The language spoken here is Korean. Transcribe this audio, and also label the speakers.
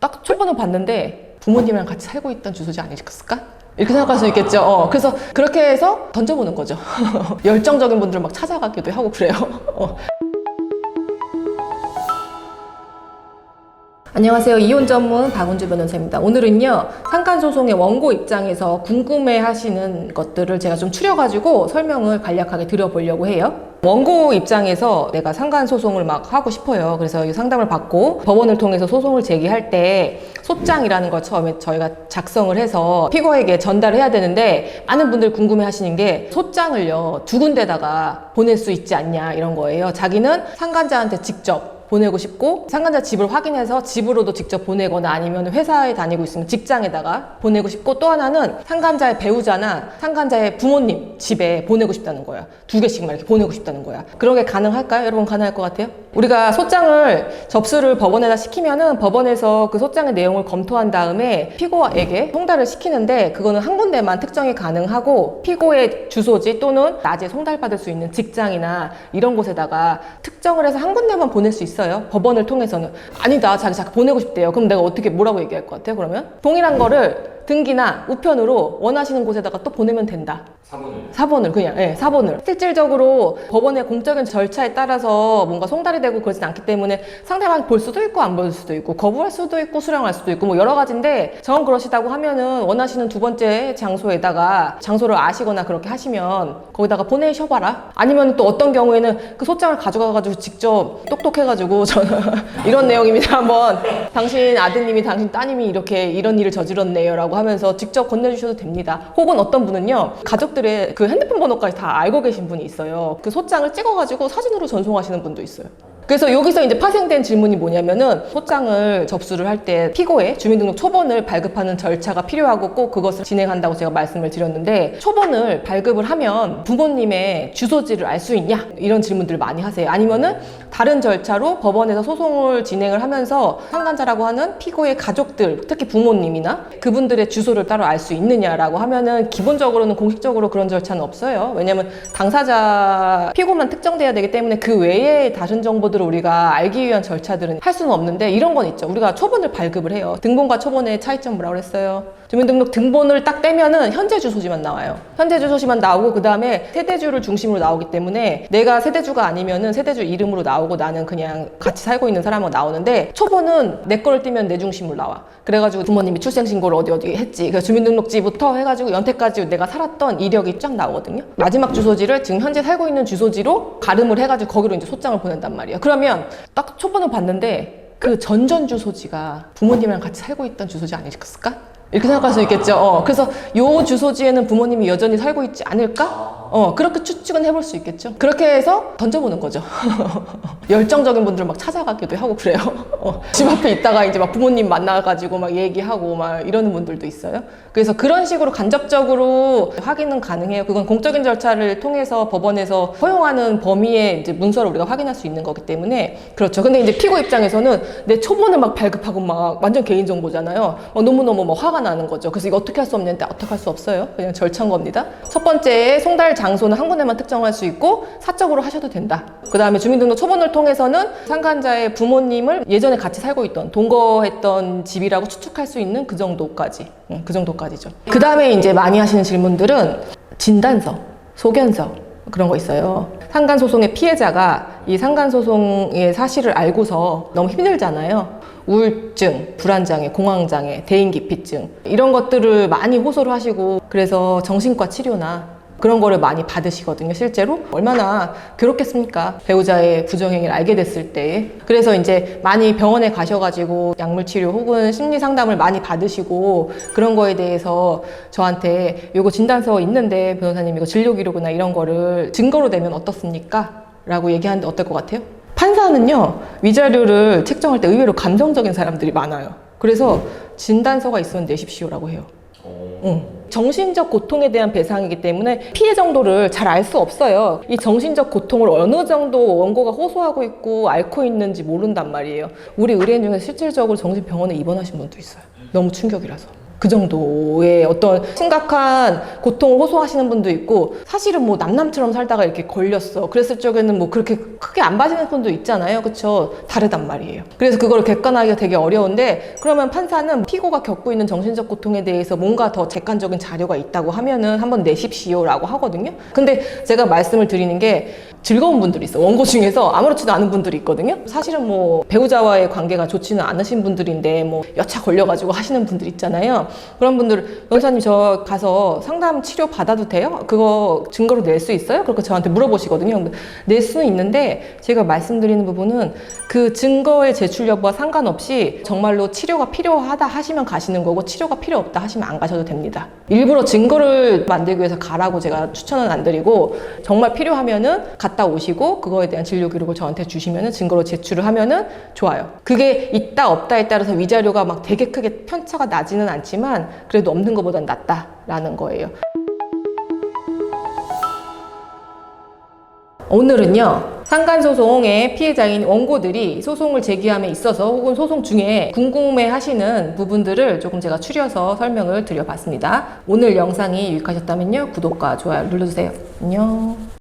Speaker 1: 딱 초반을 봤는데 부모님이랑 같이 살고 있던 주소지 아니었을까? 이렇게 생각할 수 있겠죠. 어, 그래서 그렇게 해서 던져보는 거죠. 열정적인 분들 막 찾아가기도 하고 그래요. 어. 안녕하세요. 이혼 전문 박은주 변호사입니다. 오늘은요, 상간소송의 원고 입장에서 궁금해 하시는 것들을 제가 좀 추려가지고 설명을 간략하게 드려보려고 해요. 원고 입장에서 내가 상간 소송을 막 하고 싶어요. 그래서 이 상담을 받고 법원을 통해서 소송을 제기할 때 소장이라는 걸 처음에 저희가 작성을 해서 피고에게 전달해야 되는데 많은 분들 궁금해 하시는 게 소장을요, 두 군데다가 보낼 수 있지 않냐 이런 거예요. 자기는 상간자한테 직접 보내고 싶고 상간자 집을 확인해서 집으로도 직접 보내거나 아니면 회사에 다니고 있으면 직장에다가 보내고 싶고 또 하나는 상간자의 배우자나 상간자의 부모님 집에 보내고 싶다는 거야. 두 개씩만 이렇게 보내고 싶다는 거야. 그런 게 가능할까요? 여러분 가능할 것 같아요? 우리가 소장을 접수를 법원에다 시키면은 법원에서 그 소장의 내용을 검토한 다음에 피고에게 송달을 시키는데 그거는 한 군데만 특정이 가능하고 피고의 주소지 또는 낮에 송달받을 수 있는 직장이나 이런 곳에다가 특정을 해서 한 군데만 보낼 수 있어 요. 법원을 통해서는 아니다 자기 자기 보내고 싶대요. 그럼 내가 어떻게 뭐라고 얘기할 것 같아요? 그러면 동일한 거를 등기나 우편으로 원하시는 곳에다가 또 보내면 된다.
Speaker 2: 4번을.
Speaker 1: 4번을 그냥 예, 4번을. 실질적으로 법원의 공적인 절차에 따라서 뭔가 송달이 되고 그러진 않기 때문에 상대방 볼 수도 있고 안 볼 수도 있고 거부할 수도 있고 수령할 수도 있고 뭐 여러 가지인데 정 그러시다고 하면은 원하시는 두 번째 장소에다가 장소를 아시거나 그렇게 하시면 거기다가 보내셔 봐라. 아니면 또 어떤 경우에는 그 소장을 가져가 가지고 직접 똑똑해 가지고 저는 이런 내용입니다. 한번. 당신 아드님이 당신 따님이 이렇게 이런 일을 저질렀네요라고 하면서 직접 건네주셔도 됩니다. 혹은 어떤 분은요 가족들의 그 핸드폰 번호까지 다 알고 계신 분이 있어요. 그 소장을 찍어가지고 사진으로 전송하시는 분도 있어요 그래서 여기서 이제 파생된 질문이 뭐냐면은 소장을 접수를 할 때 피고의 주민등록 초본을 발급하는 절차가 필요하고 꼭 그것을 진행한다고 제가 말씀을 드렸는데 초본을 발급을 하면 부모님의 주소지를 알 수 있냐? 이런 질문들을 많이 하세요. 아니면은 다른 절차로 법원에서 소송을 진행을 하면서 상간자라고 하는 피고의 가족들 특히 부모님이나 그분들의 주소를 따로 알 수 있느냐라고 하면은 기본적으로는 공식적으로 그런 절차는 없어요. 왜냐면 당사자 피고만 특정돼야 되기 때문에 그 외에 다른 정보들 을 우리가 알기 위한 절차들은 할 수는 없는데 이런 건 있죠. 우리가 초본을 발급을 해요. 등본과 초본의 차이점 뭐라고 그랬어요? 주민등록 등본을 딱 떼면은 현재 주소지만 나와요. 현재 주소지만 나오고 그 다음에 세대주를 중심으로 나오기 때문에 내가 세대주가 아니면은 세대주 이름으로 나오고 나는 그냥 같이 살고 있는 사람으로 나오는데 초본은 내 거를 띄면 내 중심으로 나와. 그래가지고 부모님이 출생신고를 어디 어디 했지. 그래서 주민등록지부터 해가지고 연태까지 내가 살았던 이력이 쫙 나오거든요. 마지막 주소지를 지금 현재 살고 있는 주소지로 가름을 해가지고 거기로 이제 소장을 보낸단 말이에요. 그러면 딱 초본을 봤는데 그 전전 주소지가 부모님이랑 같이 살고 있던 주소지 아니었을까? 이렇게 생각할 수 있겠죠. 어, 그래서 요 주소지에는 부모님이 여전히 살고 있지 않을까? 어, 그렇게 추측은 해볼 수 있겠죠. 그렇게 해서 던져보는 거죠. 열정적인 분들 막 찾아가기도 하고 그래요. 어, 집 앞에 있다가 이제 막 부모님 만나가지고 막 얘기하고 막 이러는 분들도 있어요. 그래서 그런 식으로 간접적으로 확인은 가능해요. 그건 공적인 절차를 통해서 법원에서 허용하는 범위의 이제 문서를 우리가 확인할 수 있는 거기 때문에 그렇죠. 근데 이제 피고 입장에서는 내 초본을 막 발급하고 막 완전 개인정보잖아요. 어, 너무너무 막 화가 나는 거죠. 그래서 이거 어떻게 할 수 없는데 어떻게 할 수 없어요. 그냥 절차인 겁니다. 첫 번째 송달 장소는 한 군데만 특정할 수 있고 사적으로 하셔도 된다. 그 다음에 주민등록 초본을 통해서는 상간자의 부모님을 예전에 같이 살고 있던 동거했던 집이라고 추측할 수 있는 그 정도까지, 응, 그 정도까지죠. 그 다음에 이제 많이 하시는 질문들은 진단서, 소견서 그런 거 있어요. 상간 소송의 피해자가 이 상간 소송의 사실을 알고서 너무 힘들잖아요. 우울증, 불안장애, 공황장애, 대인기피증 이런 것들을 많이 호소를 하시고 그래서 정신과 치료나 그런 거를 많이 받으시거든요, 실제로. 얼마나 괴롭겠습니까? 배우자의 부정행위를 알게 됐을 때. 그래서 이제 많이 병원에 가셔가지고 약물 치료 혹은 심리 상담을 많이 받으시고 그런 거에 대해서 저한테 요거 진단서 있는데 변호사님 이거 진료 기록이나 이런 거를 증거로 내면 어떻습니까? 라고 얘기하는데 어떨 것 같아요? 판사는요, 위자료를 책정할 때 의외로 감정적인 사람들이 많아요. 그래서 진단서가 있으면 내십시오라고 해요. 응. 정신적 고통에 대한 배상이기 때문에 피해 정도를 잘 알 수 없어요. 이 정신적 고통을 어느 정도 원고가 호소하고 있고 앓고 있는지 모른단 말이에요. 우리 의뢰인 중에 실질적으로 정신병원에 입원하신 분도 있어요. 너무 충격이라서. 그 정도의 어떤 심각한 고통을 호소하시는 분도 있고 사실은 뭐 남남처럼 살다가 이렇게 걸렸어. 그랬을 적에는 뭐 그렇게 크게 안 봐지는 분도 있잖아요. 그쵸? 다르단 말이에요. 그래서 그걸 객관하기가 되게 어려운데 그러면 판사는 피고가 겪고 있는 정신적 고통에 대해서 뭔가 더 객관적인 자료가 있다고 하면은 한번 내십시오 라고 하거든요. 근데 제가 말씀을 드리는 게 즐거운 분들이 있어. 원고 중에서 아무렇지도 않은 분들이 있거든요. 사실은 뭐 배우자와의 관계가 좋지는 않으신 분들인데 뭐 여차 걸려가지고 하시는 분들 있잖아요. 그런 분들 변호사님 저 가서 상담 치료 받아도 돼요? 그거 증거로 낼 수 있어요? 그렇게 저한테 물어보시거든요. 낼 수는 있는데 제가 말씀드리는 부분은 그 증거의 제출 여부와 상관없이 정말로 치료가 필요하다 하시면 가시는 거고 치료가 필요 없다 하시면 안 가셔도 됩니다. 일부러 증거를 만들기 위해서 가라고 제가 추천은 안 드리고 정말 필요하면은 갔다 오시고 그거에 대한 진료 기록을 저한테 주시면은 증거로 제출을 하면은 좋아요. 그게 있다 없다에 따라서 위자료가 막 되게 크게 편차가 나지는 않 지만 그래도 없는 것보단 낫다라는 거예요. 오늘은요 상간소송의 피해자인 원고들이 소송을 제기함에 있어서 혹은 소송 중에 궁금해 하시는 부분들을 조금 제가 추려서 설명을 드려봤습니다. 오늘 영상이 유익하셨다면요 구독과 좋아요 눌러주세요. 안녕.